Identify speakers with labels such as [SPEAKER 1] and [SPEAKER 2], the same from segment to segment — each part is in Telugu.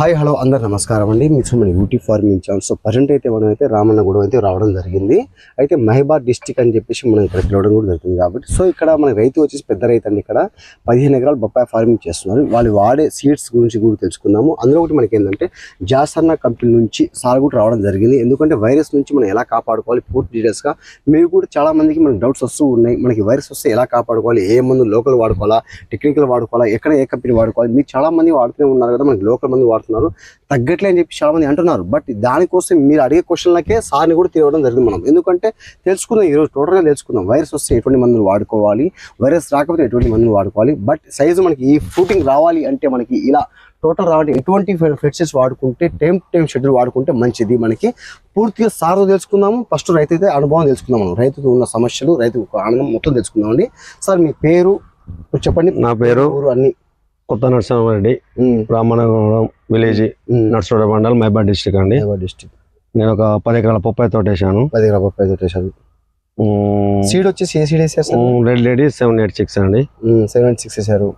[SPEAKER 1] హాయ్ హలో అందరు నమస్కారం అండి. మీరు మన UT farming channel. So present అయితే మనం అయితే రామన్నగూడెం అయితే రావడం జరిగింది. అయితే మహిబాద్ డిస్టిక్ అని చెప్పేసి మనం ఇక్కడ పిలవడం కూడా జరిగింది కాబట్టి. సో ఇక్కడ మన రైతు వచ్చేసి పెద్ద రైతు అండి ఇక్కడ. పదిహేను ఎకరాలు బొప్పాయి ఫార్మింగ్ చేస్తున్నారు. వాళ్ళు వాడే సీడ్స్ గురించి కూడా తెలుసుకుందాము. అందులో ఒకటి మనకి ఏంటంటే జాసన్న కంపెనీ నుంచి సార్ కూడా రావడం జరిగింది. ఎందుకంటే వైరస్ నుంచి మనం ఎలా కాపాడుకోవాలి? పూర్తి డీటెయిల్స్గా మీరు కూడా చాలా మందికి మనకి డౌట్స్ వస్తూ ఉన్నాయి. మనకి వైరస్ వస్తే ఎలా కాపాడుకోవాలి? ఏ మందు లోకల్ వాడుకోవాలా? టెక్నికల్ వాడుకోవాలా? ఎక్కడ ఏ కంపెనీ వాడుకోవాలి? మీరు చాలా మంది వాడుతూనే ఉన్నారు కదా. మనకి లోకల్ మంది వాడుతున్నారు. తగ్గట్లే అని చెప్పి చాలా మంది అంటున్నారు బట్ దానికోసం మీరు అడిగే క్వశ్చన్లకే సార్ని కూడా తీయడం జరిగింది మనం. ఎందుకంటే తెలుసుకుందాం ఈరోజు టోటల్గా తెలుసుకుందాం. వైరస్ వస్తే ఎటువంటి మందులు వాడుకోవాలి? వైరస్ రాకపోతే ఎటువంటి మందులు వాడుకోవాలి? బట్ సైజు మనకి ఈ ఫ్రూటింగ్ రావాలి అంటే మనకి ఇలా టోటల్ రావాలి ఎటువంటి ఫెడ్సెస్ వాడుకుంటే టైం టైం షెడ్యూల్ వాడుకుంటే మంచిది. మనకి పూర్తిగా సార్తో తెలుసుకుందాము. ఫస్ట్ రైతు అయితే అనుభవం తెలుసుకుందాం మనం. రైతుకు ఉన్న సమస్యలు రైతుకు ఆనందం మొత్తం తెలుసుకుందామండి. సార్ మీ పేరు? చెప్పండి.
[SPEAKER 2] నా పేరు?
[SPEAKER 1] అన్ని.
[SPEAKER 2] కొత్త నరసింహారెడ్డి బ్రాహ్మణగూడెం విలేజ్. నర్సోడ మండల్ మైబాద్ డిస్టిక్ అండి.
[SPEAKER 1] డిస్ట్రిక్ట్.
[SPEAKER 2] నేను ఒక పది ఎకరాల పొప్పాయి తోట వేసాను
[SPEAKER 1] పది గ్రామ పది వచ్చేసారు సీడ్ వచ్చేసి ఏ సీడ్ వేసారు sir?
[SPEAKER 2] Red lady seven eight six అండి.
[SPEAKER 1] సెవెన్ సిక్స్ వేసారు.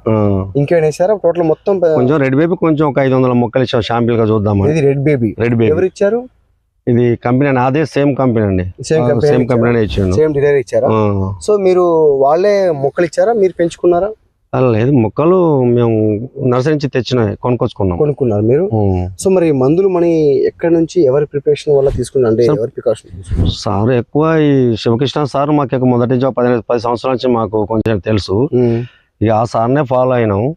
[SPEAKER 1] ఇంకేమైనా వేసారా? టోటల్ మొత్తం
[SPEAKER 2] కొంచెం రెడ్ బేబీ కొంచెం ఒక ఐదు వందల మొక్కలు ఇచ్చాం. షాంపిల్గా చూద్దామని.
[SPEAKER 1] ఇది రెడ్ బేబీ.
[SPEAKER 2] Red baby.
[SPEAKER 1] ఎవరు ఇచ్చారు?
[SPEAKER 2] ఇది కంపెనీ అండి. అదే సేమ్ కంపెనీ అండి.
[SPEAKER 1] సేమ్
[SPEAKER 2] సేమ్ కంపెనీ ఇచ్చిండు
[SPEAKER 1] సేమ్ డీలర్ ఇచ్చారా? సో మీరు వాళ్ళే మొక్కలు ఇచ్చారా? మీరు పెంచుకున్నారా?
[SPEAKER 2] అలా లేదు మొక్కలు మేము నర్సరీ నుంచి తెచ్చినాయి కొనుక్కొచ్చుకున్నాం.
[SPEAKER 1] కొనుక్కున్నారు మీరు. సో మరి మందులు మన ఎక్కడి నుంచి ఎవరి ప్రిపరేషన్ వల్ల తీసుకున్నారు? అంటే
[SPEAKER 2] సార్-
[SPEAKER 1] ఎవరి ప్రికాషన్
[SPEAKER 2] సార్ ఎక్కువ ఈ శివకృష్ణ సార్ మాకు మొదటి నుంచి పదిహేను పది సంవత్సరాల నుంచి మాకు కొంచెం తెలుసు. ఇక ఆ సార్నే ఫాలో అయినాం.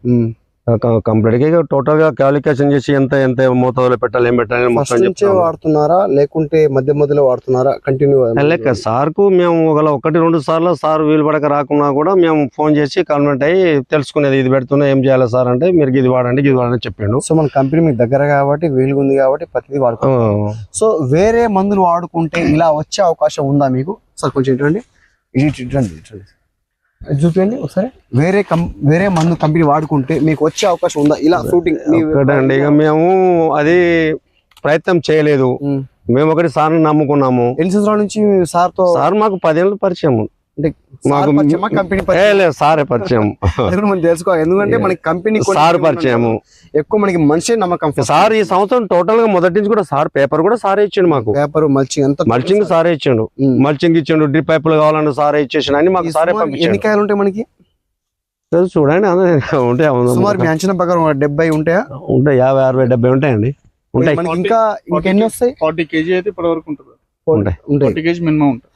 [SPEAKER 2] కంప్లీట్గా టోటల్గా క్వాలిఫికేషన్ చేసి ఎంత ఎంత మోతాదులో పెట్టాలి ఏం పెట్టాలి మొత్తం
[SPEAKER 1] వాడుతున్నారా? లేకుంటే మధ్య మధ్యలో వాడుతున్నారా? కంటిన్యూ
[SPEAKER 2] లెక్క సార్కు మేము ఒకవేళ ఒకటి రెండు సార్లు సార్ వీలు పడక రాకున్నా కూడా మేము ఫోన్ చేసి కన్వెంట్ అయ్యి తెలుసుకునేది ఇది పెడుతున్నా ఏం చేయాలి సార్ అంటే మీరు ఇది వాడండి ఇది వాడని చెప్పిండు.
[SPEAKER 1] సో మన కంపెనీ మీకు దగ్గర కాబట్టి వీలుగా ఉంది కాబట్టి ప్రతిదీ వాడుకో
[SPEAKER 2] ఆ,
[SPEAKER 1] సో వేరే మందులు వాడుకుంటే ఇలా వచ్చే అవకాశం ఉందా మీకు? సార్ కొంచెం ఇటువంటి ఇది ఇటువంటి చూపించండి ఒకసారి. వేరే కం వేరే మందు కంపెనీ వాడుకుంటే మీకు వచ్చే అవకాశం ఉందా? ఇలా ఫ్రూటింగ్
[SPEAKER 2] ఒక్కటండి ఇక మేము అది ప్రయత్నం చేయలేదు. మేము ఒకటి సార్ నమ్ముకున్నాము.
[SPEAKER 1] ఎన్ని సంవత్సరాల నుంచి సార్తో
[SPEAKER 2] సార్ మాకు పదేళ్ళు పరిచయం.
[SPEAKER 1] అంటే
[SPEAKER 2] లేదు సారే పరిచయం.
[SPEAKER 1] మనం తెలుసుకోవాలి ఎందుకంటే మనకి కంపెనీ
[SPEAKER 2] సార్ పరిచయము.
[SPEAKER 1] ఎక్కువ మనకి మనిషి నమ్మకం
[SPEAKER 2] సార్ ఈ సంవత్సరం టోటల్గా మొదటి నుంచి కూడా సార్ పేపర్ కూడా సారే ఇచ్చిండు మాకు.
[SPEAKER 1] పేపర్ మల్చింగ్ ఎంత
[SPEAKER 2] మల్చింగ్ సారే. ఇచ్చిండు. మల్చింగ్ ఇచ్చిండు డ్రిప్ పైపులు కావాలని సారే ఇచ్చేసిండు అని మాకు సారే
[SPEAKER 1] సుమారు ఎన్ని
[SPEAKER 2] పంపించాడు
[SPEAKER 1] కాయలు ఉంటాయి మనకి?
[SPEAKER 2] తెలుసు చూడండి అదే ఉంటాయి
[SPEAKER 1] సుమారు మీ అంచనా ప్రకారం ఒక డెబ్బై ఉంటాయా?
[SPEAKER 2] ఉంటాయి యాభై అరవై డెబ్బై ఉంటాయండి. ఉంటాయి.
[SPEAKER 1] ఇంకా ఇంకా ఎన్ని వస్తాయి?
[SPEAKER 3] ఫార్టీ కేజీ అయితే ఇప్పటి వరకు ఉంటుంది.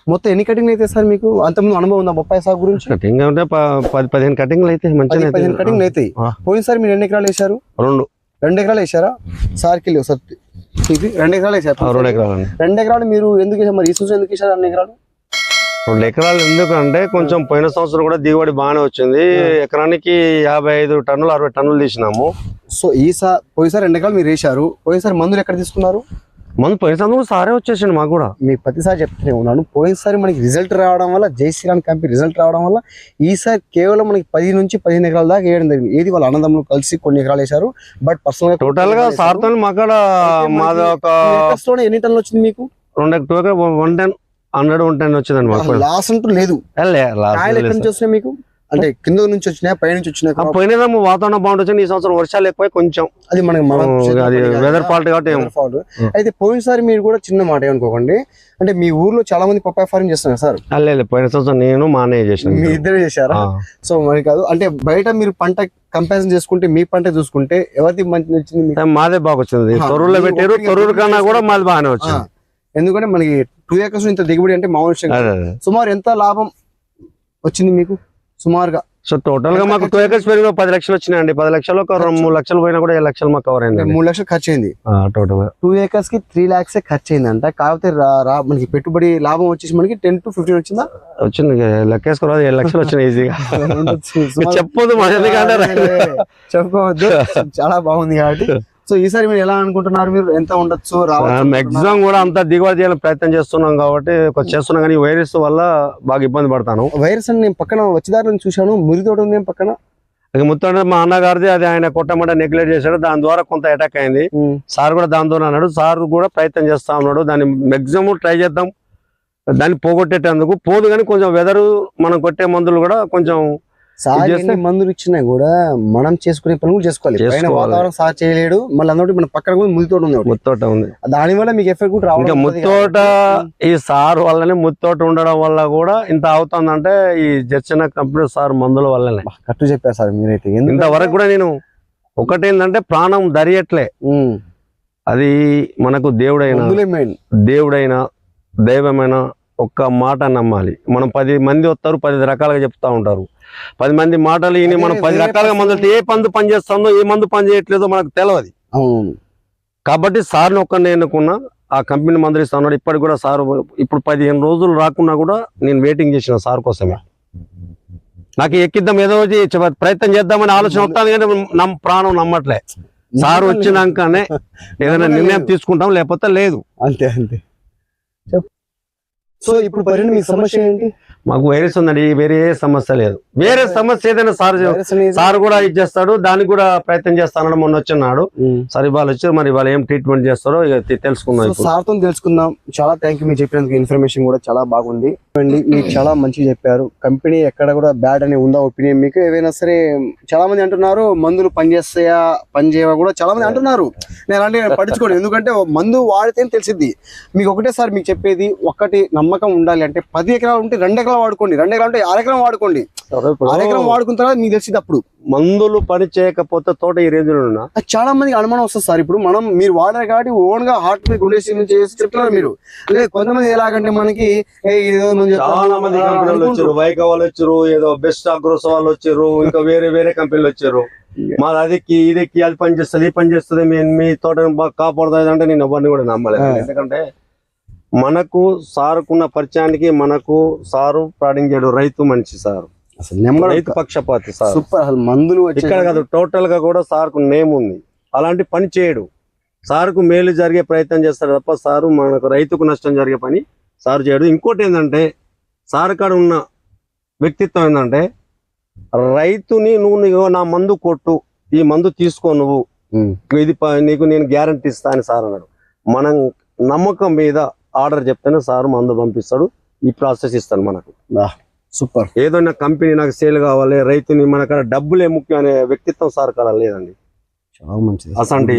[SPEAKER 1] మొత్తం ఎన్ని కటింగ్ అయితే సార్ మీకు? అంతకుముందు అనుభవం ఉందా బొప్పాయి సాగు గురించి?
[SPEAKER 2] కటింగ్ ప- పది పదిహేను కటింగ్లు అయితే మంచిగా
[SPEAKER 1] పదిహేను కటింగ్ అవుతాయి
[SPEAKER 2] ఆ.
[SPEAKER 1] పోయినసారి మీరు ఎన్ని ఎకరాలు వేశారు?
[SPEAKER 2] రెండు.
[SPEAKER 1] రెండు ఎకరాలు వేశారా? సార్కి వెళ్ళి ఒకసారి తీపి. రెండు ఎకరాలు వేశారు.
[SPEAKER 2] ఆ, రెండు ఎకరాలు
[SPEAKER 1] రెండు ఎకరాలు మీరు ఎందుకు వేశారు? మరి ఈ సంవత్సరం ఎందుకు వేశారు అన్ని ఎకరాలు?
[SPEAKER 2] రెండు ఎకరాలు ఎందుకంటే కొంచెం పోయిన సంవత్సరం కూడా దిగుబడి బాగానే వచ్చింది. ఎకరానికి యాభై ఐదు టన్నులు అరవై టన్నులు తీసినాము.
[SPEAKER 1] సో ఈసారి పోయినసారి రెండు ఎకరాలు మీరు వేశారు. పోయినసారి మందులు ఎక్కడ తీసుకున్నారు?
[SPEAKER 2] మందు పోయిన సంవత్సరం కూడా సారే వచ్చేసిండు మాకు కూడా.
[SPEAKER 1] మీకు ప్రతిసారి చెప్తూనే ఉన్నాను. పోయినసారి మనకి రిజల్ట్ రావడం వల్ల జై శ్రీరామ్ కంపెనీ రిజల్ట్ రావడం వల్ల ఈసారి కేవలం మనకి పది నుంచి పదిహేను ఎకరాల దాకా వేయడం జరిగింది. ఏది వాళ్ళ అన్నదమ్ములు కలిసి కొన్ని ఎకరాలు వేశారు. బట్
[SPEAKER 2] పర్సనల్గా టోటల్గా సార్తో మాకాడ మాది ఒక
[SPEAKER 1] ఎన్ని టన్నులు వచ్చింది మీకు?
[SPEAKER 2] రెండు one ten hundred one ten వచ్చిందండి మాకు
[SPEAKER 1] లాస్ అంటూ లేదు. ఎక్కడి నుంచి వచ్చినాయి మీకు? అంటే కింద నుంచి వచ్చినాయి? పై నుంచి వచ్చినాయి?
[SPEAKER 2] ఆ పోయినదేమో వాతావరణం బాగుంటుంది ఈ సంవత్సరం వర్షాలు ఎక్కువ కొంచెం.
[SPEAKER 1] అది మనకి కదా.
[SPEAKER 2] fault కాబట్టి.
[SPEAKER 1] అయితే పోయినసారి మీరు కూడా చిన్న మాట ఏమనుకోకండి. అంటే మీ ఊర్లో చాలా మంది పప్పాయ ఫార్మింగ్ చేస్తున్నారు సార్.
[SPEAKER 2] లేదు పోయిన సంవత్సరం నేను మా అన్నయ్య చేసిన
[SPEAKER 1] మీ ఇద్దరే చేశారా. సో మరి కాదు. అంటే బయట మీరు పంట కంపారిజన్ చేసుకుంటే మీ పంట చూసుకుంటే ఎవరిది మంచి నచ్చింది మీకు?
[SPEAKER 2] మాదే బాగా వచ్చింది.
[SPEAKER 1] మీరు
[SPEAKER 2] పెట్టారు.
[SPEAKER 1] ఓపెనింగ్
[SPEAKER 2] కన్నా కూడా మాది బాగానే వచ్చింది.
[SPEAKER 1] ఎందుకంటే మనకి టూ ఏకర్స్ ఇంత దిగుబడి అంటే మామూలు సుమారు ఎంత లాభం వచ్చింది మీకు? సుమారుగా.
[SPEAKER 2] సో టోటల్గా మాకు టూ ఎకర్స్ పెరిగిన పది లక్షలు వచ్చినాయండి. పది లక్షలు ఒక మూడు లక్షలు పోయినా కూడా ఏడు లక్షలు మాకు కవర్
[SPEAKER 1] అంటే
[SPEAKER 2] అయింది
[SPEAKER 1] మూడు లక్షలు ఖర్చు అయింది.
[SPEAKER 2] టోటల్గా
[SPEAKER 1] టూ ఏకర్స్కి త్రీ లాక్స్ ఖర్చు అయిందంట. కాకపోతే మనకి పెట్టుబడి లాభం వచ్చేసి మనకి టెన్ టు ఫిఫ్టీన్ వచ్చిందా?
[SPEAKER 2] వచ్చింది. ఇక లెక్కేసుకోరాదు ఏడు లక్షలు వచ్చినాయి ఈజీగా. చెప్పదు మన ఎందుకంటే
[SPEAKER 1] చెప్పుకోవద్దు చాలా బాగుంది కాబట్టి. సో ఈసారి మీరు ఎలా అనుకుంటున్నారు? మీరు ఎంత ఉండొచ్చు?
[SPEAKER 2] మాక్సిమం కూడా అంత దిగుబడి చేయాలని ప్రయత్నం చేస్తున్నాం కాబట్టి కొంచెం చేస్తున్నాం కానీ వైరస్ వల్ల బాగా ఇబ్బంది పడతాను.
[SPEAKER 1] వైరస్ అని నేను పక్కన వచ్చిదారులను చూశాను. మురి తోట ఉంది పక్కన?
[SPEAKER 2] ఇక మొత్తం మా అన్నగారిది అది ఆయన కొట్టమంట నెగ్లెక్ట్ చేశాడు. దాని ద్వారా కొంత అటాక్ అయింది. సార్ కూడా దాంతో అన్నాడు. సార్ కూడా ప్రయత్నం చేస్తా ఉన్నాడు. దాన్ని మాక్సిమం ట్రై చేద్దాం. దాన్ని పోగొట్టేటందుకు పోదు కానీ కొంచెం వెదర్ మనం కొట్టే మందులు కూడా కొంచెం
[SPEAKER 1] సార్ ఎన్ని మందులు ఇచ్చినా కూడా మనం చేసుకునే పనులు కూడా చేసుకోవాలి. పైన. వాతావరణం సార్ చేయలేడు. మళ్ళీ అందరూ మన పక్కన కూడా ముదితోట ఉంది.
[SPEAKER 2] ముత్తోట ఉంది.
[SPEAKER 1] దాని వల్ల మీకు ఎఫెక్ట్ కూడా ఉంటది
[SPEAKER 2] ముత్తోట. ఈ సార్ వల్లనే ముత్తోట ఉండడం వల్ల కూడా ఇంత అవుతుందంటే ఈ జర్చన కంపెనీ సార్ మందుల వల్లనే.
[SPEAKER 1] కరెక్ట్ చెప్పారు సార్ మీరైతే.
[SPEAKER 2] ఇంతవరకు కూడా నేను ఒకటేందంటే ప్రాణం దరియట్లే అది మనకు దేవుడైన దేవుడైన దైవమైన ఒక్క మాట నమ్మాలి. మనం పది మంది వస్తారు పది రకాలుగా చెప్తా ఉంటారు. పది మంది మాటలు విని మనం పది రకాలుగా మందులు ఏ మందు పని చేస్తుందో ఏ మందు పని చేయట్లేదో మనకు తెలియదు
[SPEAKER 1] అవును.
[SPEAKER 2] కాబట్టి సార్ని ఒక్కరిని ఎన్నుకున్నా ఆ కంపెనీ మందులు ఇస్తా ఉన్నాడు ఇప్పటికి కూడా సార్ ఇప్పుడు పదిహేను రోజులు రాకున్నా కూడా నేను వెయిటింగ్ చేసిన సార్ కోసమే. నాకు ఎక్కిద్దాం ఏదో ప్రయత్నం చేద్దామని ఆలోచన వస్తాను కానీ నమ్ ప్రాణం నమ్మట్లే. సార్ వచ్చినాకనే ఏదైనా నిర్ణయం తీసుకుంటాం లేకపోతే లేదు.
[SPEAKER 1] అంతే అంతే. చెప్ సో ఇప్పుడు పరిణామ మీ సమస్య ఏంటి?
[SPEAKER 2] మాకు వైరస్ ఉందండి వేరే ఏ సమస్య లేదు. వేరే సమస్య ఏదైనా సార్ సార్ కూడా ఇది చేస్తాడు దానికి కూడా ప్రయత్నం చేస్తానని మొన్న వచ్చినాడు
[SPEAKER 1] ఉమ్.
[SPEAKER 2] సరే వాళ్ళు వచ్చారు మరి వాళ్ళు ఏం ట్రీట్మెంట్ చేస్తారో తెలుసుకుందాం
[SPEAKER 1] సార్తో తెలుసుకుందాం. చాలా థ్యాంక్ మీరు చెప్పినందుకు ఇన్ఫర్మేషన్ కూడా చాలా బాగుంది. అండి మీరు చాలా మంచిగా చెప్పారు. కంపెనీ ఎక్కడ కూడా బ్యాడ్ అని ఉందా ఒపీనియన్ మీకు? ఏవైనా సరే చాలా మంది అంటున్నారు మందులు పనిచేస్తాయా పని చేయవా కూడా చాలా మంది అంటున్నారు. నేను అంటే నేను పట్టించుకోను. ఎందుకంటే మందు వాడితేనే తెలిసిద్ది. మీకు ఒకటే సార్ మీకు చెప్పేది ఒక్కటి నమ్మకం ఉండాలి అంటే పది ఎకరాలు ఉంటే రెండు ఎకరాలు వాడుకోండి. రెండు ఎకరాలు ఉంటే ఆరు ఎకరం వాడుకోండి ఆరు ఎకరం వాడుకున్న తర్వాత మీకు తెలిసింది అప్పుడు.
[SPEAKER 2] మందులు పని చేయకపోతే తోట ఈ
[SPEAKER 1] రేంజ్లో చాలా మందికి అనుమానం వస్తుంది సార్. ఇప్పుడు మనం మీరు వాడారు కాబట్టి ఓన్గా హార్ట్ మీద గుండె నుంచి చేసి చెప్తున్నారు మీరు. లేదు కొంతమంది ఎలాగంటే మనకి
[SPEAKER 2] చాలా మంది కంపెనీలు వచ్చారు. వైకా వాళ్ళు వచ్చారు ఏదో బెస్ట్ అగ్రోస్ వాళ్ళు వచ్చారు ఇంకా వేరే వేరే కంపెనీలు వచ్చారు. మాది అదికి ఇదికి అది పని చేస్తుంది ఈ పని చేస్తుంది మీ మీ తోటను బాగా కాపాడుతుంది అంటే నేను ఎవరిని కూడా నమ్మలేదు. ఎందుకంటే మనకు సారుకున్న పరిచయానికి మనకు సారు ప్రాడింగ్ చేయడు రైతు మనిషి సారు.
[SPEAKER 1] అసలు నెంబర్
[SPEAKER 2] రైతు పక్షపాతి సార్.
[SPEAKER 1] సూపర్ అసలు మందులు
[SPEAKER 2] ఇక్కడ కాదు టోటల్గా కూడా సార్కు నేమ్ ఉంది. అలాంటి పని చేయడు. సార్కు మేలు జరిగే ప్రయత్నం చేస్తాడు తప్ప సారు మనకు రైతుకు నష్టం జరిగే పని సార్ చేయడు. ఇంకోటి ఏంటంటే సార్ కాడ ఉన్న వ్యక్తిత్వం ఏంటంటే రైతుని నువ్వు నా మందు కొట్టు ఈ మందు తీసుకో నువ్వు. ఇది నీకు నేను గ్యారంటీ ఇస్తా అని సార్ అన్నాడు. మనం నమ్మకం మీద ఆర్డర్ చెప్తేనే సార్ మందు పంపిస్తాడు. ఈ ప్రాసెస్ ఇస్తాడు మనకు.
[SPEAKER 1] సూపర్.
[SPEAKER 2] ఏదైనా కంపెనీ నాకు సేల్ కావాలి రైతుని మన కాడ డబ్బులే ముఖ్యం అనే వ్యక్తిత్వం సార్ కాడ లేదండి.
[SPEAKER 1] చాలా మంచిది.
[SPEAKER 2] అసంటి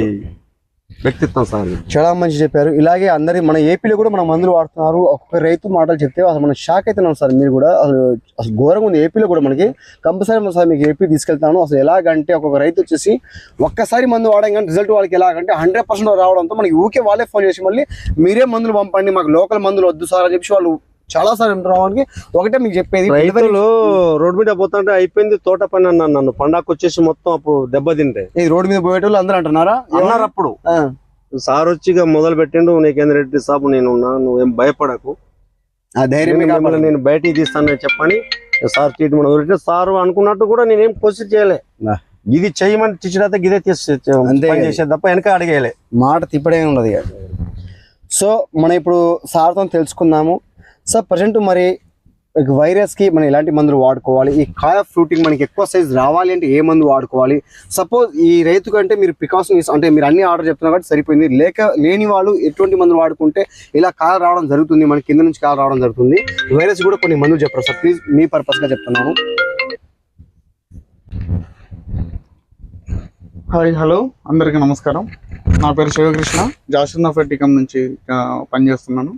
[SPEAKER 2] వ్యక్తిత్వం సార్.
[SPEAKER 1] చాలా మంచి చెప్పారు. ఇలాగే అందరి మన ఏపీలో కూడా మన మందులు వాడుతున్నారు. ఒక్కొక్క రైతు మాటలు చెప్తే అసలు మనం షాక్ అవుతున్నాం సార్. మీరు కూడా అసలు అసలు ఘోరంగా ఉంది. ఏపీలో కూడా మనకి కంపల్సరీ సార్ మీకు ఏపీ తీసుకెళ్తాను. అసలు ఎలాగంటే ఒక్కొక్క రైతు వచ్చేసి ఒక్కసారి మందు వాడడం కానీ రిజల్ట్ వాళ్ళకి ఎలాగంటే హండ్రెడ్ పర్సెంట్ రావడంతో మనకి ఊకే వాళ్ళే ఫోన్ చేసి మళ్ళీ మీరే మందులు పంపండి మాకు లోకల్ మందులు వద్దు సార్ అని చెప్పి వాళ్ళు చాలా సార్లు రావడానికి. ఒకటే మీకు చెప్పేది
[SPEAKER 2] రైతులు రోడ్ మీద పోతుంటే అయిపోయింది తోట పని అన్నాను నన్ను. పండాకు వచ్చేసి మొత్తం అప్పుడు దెబ్బతింటే
[SPEAKER 1] ఈ రోడ్డు మీద పోయేటోళ్ళు అందరూ అంటున్నారా?
[SPEAKER 2] అన్నారు అప్పుడు. సార్ వచ్చి మొదలు పెట్టిండు నీకేంద్ర రెడ్డి సాబు నేను ఉన్నా నువ్వేం భయపడకు.
[SPEAKER 1] ఆ ధైర్యం
[SPEAKER 2] నేను బయటికి తీస్తానని చెప్పని సార్ ట్రీట్మెంట్ వదిలితే సార్ అనుకున్నట్టు కూడా నేనేం క్వశ్చన్ చేయలే. ఇది చేయమని తెచ్చినైతే గిదే తీసి. చేసేది తప్ప వెనక అడిగేయలే.
[SPEAKER 1] మాట తిప్పడే ఉండదు ఇక. సో మనం ఇప్పుడు సార్తో తెలుసుకుందాము. సార్ ప్రజెంట్ మరి వైరస్కి మనం ఎలాంటి మందులు వాడుకోవాలి? ఈ కాయ ఫ్రూటింగ్ మనకి ఎక్కువ సైజ్ రావాలి అంటే ఏ మందు వాడుకోవాలి? సపోజ్ ఈ రైతు కంటే మీరు ప్రికాషన్స్ అంటే మీరు అన్ని ఆర్డర్ చెప్తున్నారు కాబట్టి సరిపోయింది. లేక లేని వాళ్ళు ఎటువంటి మందులు వాడుకుంటే ఇలా కాయ రావడం జరుగుతుంది. మన కింద నుంచి కాయ రావడం జరుగుతుంది. వైరస్ కూడా కొన్ని మందులు చెప్పారు సార్. ప్లీజ్ మీ పర్పస్గా చెప్తున్నాను.
[SPEAKER 3] హాయ్ హలో అందరికీ నమస్కారం. నా పేరు శివకృష్ణ. జాస్టిన్ ఫెట్టికం నుంచి పనిచేస్తున్నాను.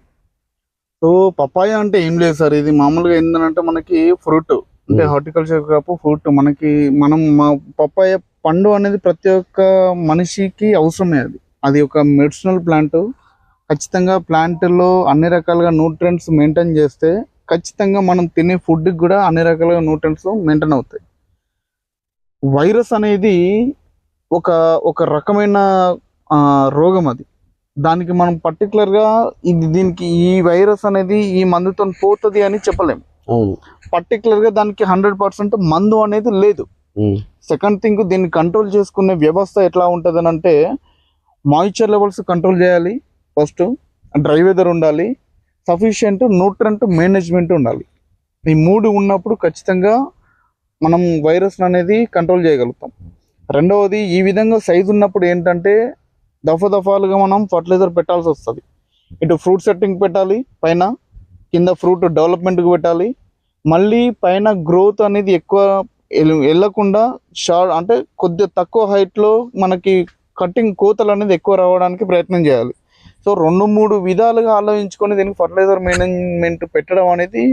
[SPEAKER 3] సో పపాయ అంటే ఏం లేదు సార్. ఇది మామూలుగా ఏంటంటే మనకి ఫ్రూట్ అంటే
[SPEAKER 1] Hmm.
[SPEAKER 3] హార్టికల్చర్ క్రాప్ ఫ్రూట్ మనకి మనం మా పపాయ పండు అనేది ప్రతి ఒక్క మనిషికి అవసరమే అది. అది ఒక మెడిసినల్ ప్లాంట్. ఖచ్చితంగా plant లో అన్ని రకాలుగా న్యూట్రియంట్స్ మెయింటైన్ చేస్తే ఖచ్చితంగా మనం తినే ఫుడ్కి కూడా అన్ని రకాలుగా న్యూట్రియంట్స్ మెయింటైన్ అవుతాయి. వైరస్ అనేది ఒక ఒక రకమైన రోగం అది. దానికి మనం particular గా ఇది దీనికి ఈ వైరస్ అనేది ఈ మందుతో పోతుంది అని చెప్పలేం.
[SPEAKER 1] అవును.
[SPEAKER 3] Particular గా దానికి హండ్రెడ్ పర్సెంట్ మందు అనేది లేదు. సెకండ్ థింగ్ దీన్ని కంట్రోల్ చేసుకునే వ్యవస్థ ఎట్లా ఉంటుంది అని అంటే మాయిశ్చర్ లెవెల్స్ కంట్రోల్ చేయాలి ఫస్ట్ డ్రై వెదర్ ఉండాలి. సఫిషియంట్ న్యూట్రంట్ మేనేజ్మెంట్ ఉండాలి. ఈ మూడు ఉన్నప్పుడు ఖచ్చితంగా మనం వైరస్ అనేది కంట్రోల్ చేయగలుగుతాం. రెండవది ఈ విధంగా సైజు ఉన్నప్పుడు ఏంటంటే దఫా దఫాలుగా మనం ఫర్టిలైజర్ పెట్టాల్సి వస్తుంది. ఇటు ఫ్రూట్ సెట్టింగ్ పెట్టాలి పైన కింద ఫ్రూట్ డెవలప్మెంట్కి పెట్టాలి. మళ్ళీ పైన గ్రోత్ అనేది ఎక్కువ వెళ్ళకుండా షార్ట్ అంటే కొద్దిగా తక్కువ హైట్లో లో మనకి కటింగ్ కోతలు అనేది ఎక్కువ రావడానికి ప్రయత్నం చేయాలి. సో రెండు మూడు విధాలుగా ఆలోచించుకొని దీనికి ఫర్టిలైజర్ మేనేజ్మెంట్ పెట్టడం అనేది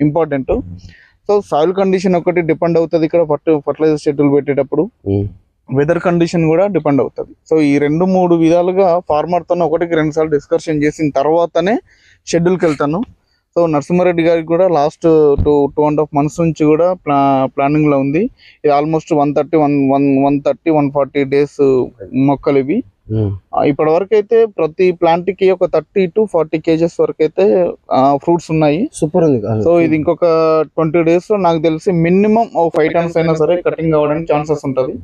[SPEAKER 3] ఇంపార్టెంట్ సో సాయిల్ కండిషన్ ఒకటి డిపెండ్ అవుతుంది ఇక్కడ ఫర్టి ఫర్టిలైజర్ షెడ్యూల్ పెట్టేటప్పుడు. వెదర్ కండిషన్ కూడా డిపెండ్ అవుతుంది. సో ఈ రెండు మూడు విధాలుగా farmer తో ఒకటికి రెండు సార్లు డిస్కషన్ చేసిన తర్వాతనే షెడ్యూల్కి వెళ్తాను. సో నరసింహారెడ్డి గారికి కూడా last two two and half months నుంచి కూడా ప్లా ప్లానింగ్లో ఉంది. ఇది almost one thirty one one one thirty one forty days మొక్కలు ఇవి. ఆ, ఇప్పటి వరకు అయితే ప్రతి ప్లాంట్కి ఒక థర్టీ టు ఫార్టీ కేజెస్ వరకు అయితే ఫ్రూట్స్ ఉన్నాయి.
[SPEAKER 1] సూపర్ ఉంది.
[SPEAKER 3] సో ఇది ఇంకొక ట్వంటీ డేస్లో నాకు తెలిసి మినిమం ఫైవ్ టన్స్ అయినా సరే కటింగ్ అవ్వడానికి ఛాన్సెస్ ఉంటది.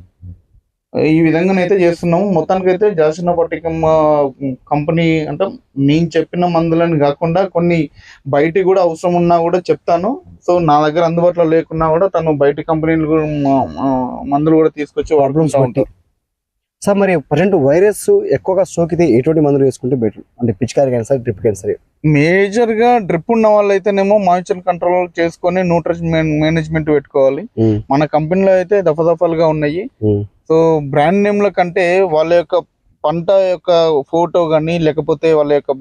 [SPEAKER 3] ఈ విధంగానైతే చేస్తున్నాము. మొత్తానికి అయితే జాసిన పట్టికం కంపెనీ అంటే నేను చెప్పిన మందులని కాకుండా కొన్ని బయట కూడా అవసరం ఉన్నా కూడా చెప్తాను. సో నా దగ్గర అందుబాటులో లేకున్నా కూడా తను బయట కంపెనీలు కూడా మందులు కూడా తీసుకొచ్చి
[SPEAKER 1] ప్రాబ్లమ్స్
[SPEAKER 3] వాడుకుంటూ ఉంటారు
[SPEAKER 1] సార్ మరి ప్రజెంట్ వైరస్ ఎక్కువగా సోకితే ఎటువంటి మందులు వేసుకుంటే బెటర్ అంటే పిచికారి కానీ సరే డ్రిప్ కానీ సరే
[SPEAKER 3] మేజర్గా డ్రిప్ ఉన్న వాళ్ళైతేనేమో మాయిశ్చర్ కంట్రోల్ చేసుకొని న్యూట్రిషన్ మేనేజ్మెంట్ పెట్టుకోవాలి. మన కంపెనీలో అయితే దఫదఫాలుగా ఉన్నాయి. సో బ్రాండ్ నేమ్ల కంటే వాళ్ళ యొక్క పంట యొక్క ఫోటో కానీ లేకపోతే వాళ్ళ యొక్క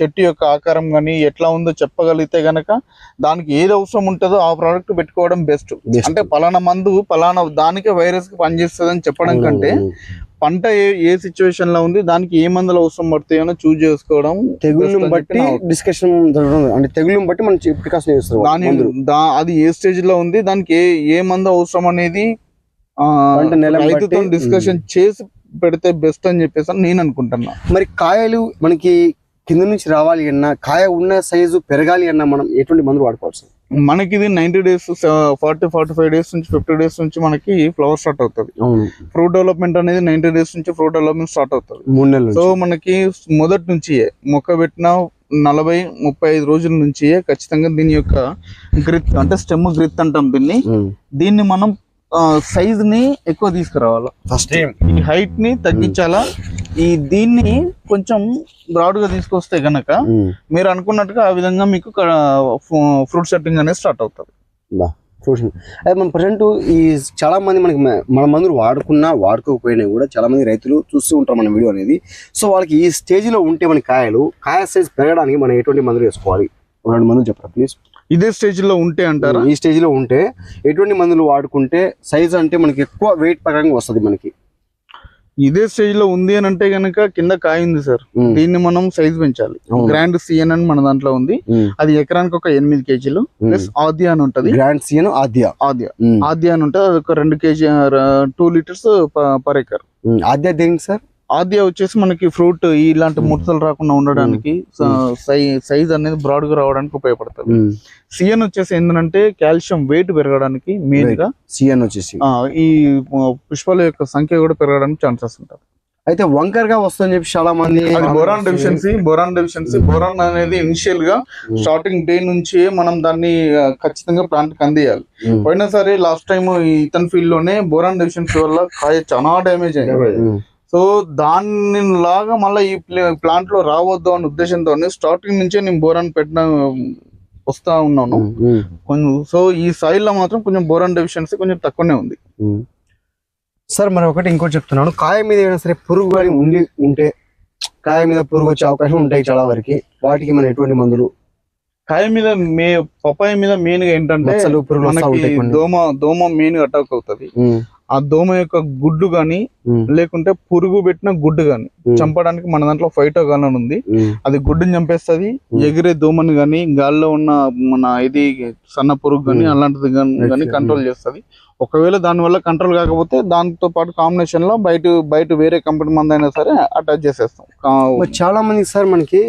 [SPEAKER 3] చెట్టు యొక్క ఆకారం కానీ ఎట్లా ఉందో చెప్పగలిగితే గనక దానికి ఏది అవసరం ఉంటుందో ఆ ప్రోడక్ట్ పెట్టుకోవడం బెస్ట్. అంటే పలానా మందు పలానా దానికే వైరస్కి పనిచేస్తుంది అని చెప్పడం కంటే. పంట ఏ ఏ సిచ్యువేషన్లో ఉంది దానికి ఏ మందులు అవసరం పడతాయో చూజ్ చేసుకోవడం
[SPEAKER 1] తెగుళ్ళను
[SPEAKER 3] అని
[SPEAKER 1] బట్టి డిస్కషన్ అంటే తెగుళ్ళను బట్టి మనం ప్రికాషన్ చేస్తారు
[SPEAKER 3] దాని అది ఏ స్టేజ్లో ఉంది దానికి ఏ ఏ మందు అవసరం అనేది రైతుతో డిస్కషన్ చేసి పెడితే బెస్ట్ అని చెప్పేసి అని నేను అనుకుంటున్నా.
[SPEAKER 1] మరి కాయలు మనకి కింద నుంచి రావాలి అన్నా కాయ ఉన్న సైజు పెరగాలి అన్నా మనం ఎటువంటి మందులు వాడుకోవాలి సార్
[SPEAKER 3] మనకి ఇది ninety days forty forty five days నుంచి ఫిఫ్టీ డేస్ నుంచి మనకి ఫ్లవర్ స్టార్ట్ అవుతుంది. ఫ్రూట్ డెవలప్మెంట్ అనేది నైన్టీ డేస్ నుంచి ఫ్రూట్ డెవలప్మెంట్ స్టార్ట్ అవుతుంది.
[SPEAKER 1] మూడు నెలలు
[SPEAKER 3] సో మనకి మొదటి నుంచి మొక్క పెట్టిన నలభై ముప్పై ఐదు రోజుల నుంచి ఖచ్చితంగా దీని యొక్క గ్రిత్ అంటే స్టెమ్ గ్రిత్ అంటాం దీన్ని. దీన్ని మనం సైజ్ని ఎక్కువ తీసుకురావాలి?
[SPEAKER 1] ఫస్ట్
[SPEAKER 3] ఈ హైట్ని తగ్గించాలా? ఈ దీన్ని కొంచెం బ్రాడ్గా తీసుకొస్తే గనక మీరు అనుకున్నట్టుగా ఆ విధంగా మీకు ఫ్రూట్ సెట్టింగ్ అనేది స్టార్ట్ అవుతుంది.
[SPEAKER 1] అదే మన ప్రజెంట్ ఈ చాలా మంది మనకి మన మందులు వాడుకున్నా వాడుకోకపోయినా కూడా చాలా మంది రైతులు చూస్తూ ఉంటారు మన వీడియో అనేది. సో వాళ్ళకి ఈ స్టేజ్లో ఉంటే మన కాయలు కాయ సైజ్ పెరగడానికి మనం ఎటువంటి మందులు వేసుకోవాలి? ఒక రెండు మందులు చెప్పరా ప్లీజ్
[SPEAKER 3] ఇదే స్టేజ్లో ఉంటే అంటారా?
[SPEAKER 1] ఈ స్టేజ్లో ఉంటే ఎటువంటి మందులు వాడుకుంటే సైజ్ అంటే మనకి ఎక్కువ వెయిట్ ప్రకారంగా వస్తుంది మనకి.
[SPEAKER 3] ఇదే స్టేజ్లో ఉంది అని అంటే గనక కింద కాయ ఉంది సార్ దీన్ని మనం సైజ్ పెంచాలి. గ్రాండ్ సిఎన్ అని మన దాంట్లో ఉంది. అది ఎకరానికి ఒక ఎనిమిది కేజీలు. ప్లస్ ఆద్య అని ఉంటది.
[SPEAKER 1] గ్రాండ్ సియన్ ఆద్య.
[SPEAKER 3] ఆద్య. ఆద్య అని ఉంటది. అది ఒక రెండు KG two litres per acre.
[SPEAKER 1] ఆద్య దేనికి సార్?
[SPEAKER 3] ఆద్య వచ్చేసి మనకి ఫ్రూట్ ఇలాంటి ముడతలు రాకుండా ఉండడానికి సైజ్ అనేది బ్రాడ్గా రావడానికి ఉపయోగపడుతుంది. సిఎన్ వచ్చేసి ఏంటంటే కాల్షియం వెయిట్ పెరగడానికి మెయిన్గా
[SPEAKER 1] సియన్ వచ్చేసి.
[SPEAKER 3] ఈ పుష్పాల యొక్క సంఖ్య కూడా పెరగడానికి ఛాన్సెస్ ఉంటాయి.
[SPEAKER 1] అయితే వంకర్గా వస్తుందని చెప్పి చాలా మంది
[SPEAKER 3] boron deficiency boron deficiency boron అనేది
[SPEAKER 1] ఇనిషియల్గా
[SPEAKER 3] స్టార్టింగ్ డే నుంచి మనం దాన్ని ఖచ్చితంగా ప్లాంట్కి అందియాలి పోయినసారి లాస్ట్ టైం ఇతని ఫీల్డ్లోనే బోరాన్ డెఫిషియన్సీ వల్ల కాయ చాలా డ్యామేజ్ అయింది. సో దాన్ని లాగా మళ్ళీ ఈ ప్లాంట్లో రావద్దు అనే ఉద్దేశంతో స్టార్టింగ్ నుంచే నేను బోరాన్ పెట్టిన వస్తా ఉన్నాను. కొంచెం సో ఈ సాయిల్లో మాత్రం కొంచెం బోరాన్ డెఫిషియన్సీ కొంచెం తక్కువనే ఉంది.
[SPEAKER 1] సార్ మరి ఒకటి ఇంకోటి చెప్తున్నాను. కాయ మీద ఏమైనా సరే పురుగు కానీ ఉండి ఉంటే కాయ మీద పురుగు వచ్చే అవకాశం ఉంటాయి చాలా వరకు. వాటికి మన ఎటువంటి మందులు?
[SPEAKER 3] కాయ మీద మే పపాయ మీద మెయిన్గా ఏంటంటే దోమ దోమ మెయిన్ అటాక్ అవుతుంది. ఆ దోమ యొక్క గుడ్డు గాని లేకుంటే పురుగు పెట్టిన గుడ్డు గాని చంపడానికి మన దాంట్లో ఫైటో గాన్ ఉంది అది గుడ్డుని చంపేస్తుంది. ఎగిరే దోమని గాని గాల్లో ఉన్న మన ఇది సన్న పురుగు గాని. అలాంటిది గాని. కంట్రోల్ చేస్తుంది. ఒకవేళ దాని వల్ల కంట్రోల్ కాకపోతే దాంతో పాటు కాంబినేషన్లో బయట బయట వేరే కంపెనీ మంది అయినా సరే అటాచ్ చేసేస్తాం.
[SPEAKER 1] చాలా మంది సార్ మనకి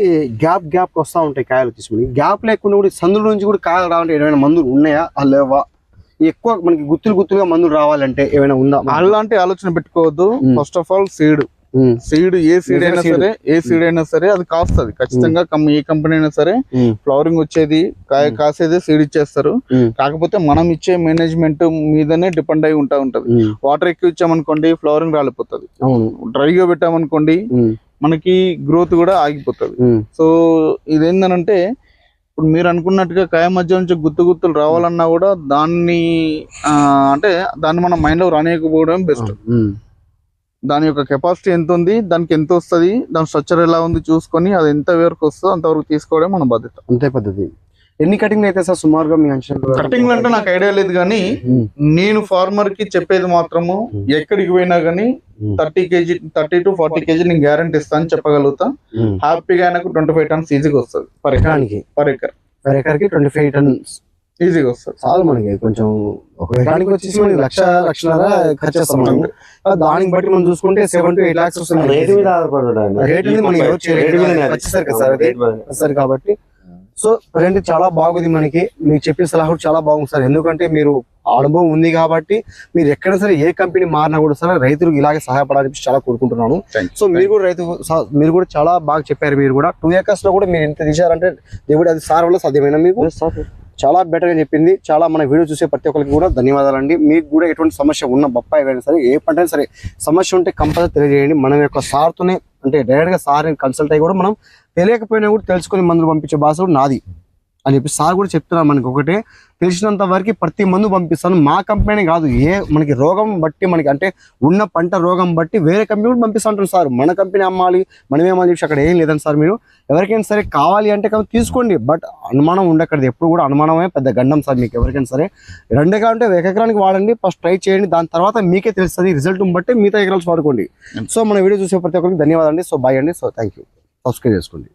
[SPEAKER 1] గ్యాప్ గ్యాప్ వస్తా ఉంటాయి కాయలు మనకి గ్యాప్ లేకుండా కూడా సందుల నుంచి కూడా కాయలు రావాలంటే ఏమైనా మందులు ఉన్నాయా? లేవా? ఎక్కువ మనకి గుత్తులు గుత్తులుగా మందులు రావాలంటే ఏమైనా ఉందా
[SPEAKER 3] అలాంటి ఆలోచన పెట్టుకోవద్దు. First of all seed seed A seed అయినా. సరే ఏ సీడ్ అయినా సరే అది కాస్తుంది. ఖచ్చితంగా ఏ కంపెనీ అయినా సరే ఫ్లవరింగ్ వచ్చేది కాయ. కాసేది సీడ్ ఇచ్చేస్తారు. కాకపోతే మనం ఇచ్చే మేనేజ్మెంట్ మీదనే డిపెండ్ అయి ఉంటా ఉంటది. వాటర్ ఎక్కువ ఇచ్చామనుకోండి ఫ్లవరింగ్ రాలిపోతుంది. డ్రైగా పెట్టామనుకోండి మనకి గ్రోత్ కూడా ఆగిపోతుంది. సో ఇదేందనంటే ఇప్పుడు మీరు అనుకున్నట్టుగా కాయ మధ్య నుంచి గుత్తు గుత్తులు రావాలన్నా కూడా దాన్ని ఆ, అంటే దాన్ని మనం మైండ్లో రానియకపోవడం బెస్ట్. దాని యొక్క కెపాసిటీ ఎంత ఉంది దానికి ఎంత వస్తుంది దాని స్ట్రక్చర్ ఎలా ఉంది చూసుకొని అది ఎంత వరకు వస్తుందో అంతవరకు తీసుకోవడం మన బాధ్యత.
[SPEAKER 1] అంతే పద్ధతి. ఎన్ని కటింగ్ అయితే సార్ సుమారుగా మీ అంచనా
[SPEAKER 3] కటింగ్ అంటే నాకు ఐడియా లేదు కానీ. నేను ఫార్మర్కి చెప్పేది మాత్రము ఎక్కడికి పోయినా కానీ. Thirty KG thirty to forty KG నేను గ్యారంటీ ఇస్తాను చెప్పగలుగుతా. హ్యాపీగా ఆయనకు ట్వంటీ ఫైవ్ టన్స్ ఈజీగా వస్తుంది. పర్ ఎకర్
[SPEAKER 1] ఎకరానికి?
[SPEAKER 3] పర్ ఎకర్
[SPEAKER 1] పర్ ఎకర్కి ట్వంటీ ఫైవ్ టన్స్
[SPEAKER 3] ఈజీగా వస్తుంది.
[SPEAKER 1] చాలు మనకి. కొంచెం ఒక ఎకరానికి వచ్చేసి మనకి లక్ష లక్షన్నర ఖర్చు చేస్తాం మనం. ఆ దానికి బట్టి మనం చూసుకుంటే సెవెన్ టు ఎయిట్ లాక్స్ వస్తుంది
[SPEAKER 2] రేటు మీద.
[SPEAKER 1] రేట్ అనేది మనకి. వచ్చేసరికి సార్. సార్ కాబట్టి సో ప్రజెంట్ చాలా బాగుంది మనకి. మీకు చెప్పిన సలహా కూడా చాలా బాగుంది సార్. ఎందుకంటే మీరు అనుభవం ఉంది కాబట్టి మీరు ఎక్కడైనా సరే ఏ కంపెనీ మారినా కూడా సరే రైతులకు ఇలాగే సహాయపడాలని చాలా కోరుకుంటున్నాను. సో మీరు కూడా రైతు మీరు కూడా చాలా బాగా చెప్పారు మీరు కూడా. టూ ఏకర్స్లో కూడా మీరు ఎంత తీశారంటే దేవుడు అది సార్ వల్ల సాధ్యమైనా మీకు. చాలా బెటర్గా చెప్పింది. చాలా మన వీడియో చూసే ప్రతి ఒక్కరికి కూడా ధన్యవాదాలండి మీకు కూడా ఎటువంటి సమస్య ఉన్న బొప్పాయి అయినా సరే ఏ పంట సరే సమస్య ఉంటే కంపల్సరీ తెలియజేయండి. మనం యొక్క సార్తోనే అంటే డైరెక్ట్గా సార్ కన్సల్ట్ అయ్యి కూడా మనం తెలియకపోయినా కూడా తెలుసుకొని మందులు పంపించే బాధ కూడా నాది. అని చెప్పి సార్ కూడా చెప్తున్నారు మనకి ఒకటే. తెలిసినంత వరకు ప్రతి మందు పంపిస్తాను. మా కంపెనీ కాదు ఏ మనకి రోగం బట్టి మనకి అంటే ఉన్న పంట రోగం బట్టి వేరే కంపెనీ కూడా పంపిస్తా ఉంటారు సార్. మన కంపెనీ అమ్మాలి మనమేమని చెప్పి అక్కడ ఏం లేదండి సార్ మీరు. ఎవరికైనా సరే కావాలి అంటే కనుక తీసుకోండి. బట్ అనుమానం ఉండకూడదు. ఎప్పుడు కూడా అనుమానమే పెద్ద గండం సార్ మీకు ఎవరికైనా సరే. రెండు ఎకరాలు ఒక ఎకరానికి వాడండి ఫస్ట్ ట్రై చేయండి. దాని తర్వాత మీకే తెలుస్తుంది. రిజల్ట్ బట్టి మిగతా ఎకరాలు వాడుకోండి. సో మన వీడియో చూసే ప్రతి ఒక్కరికి ధన్యవాదాలు అండి సో బాయ్ అండి. సో థ్యాంక్ యూ సబ్స్క్రైబ్ చేసుకోండి.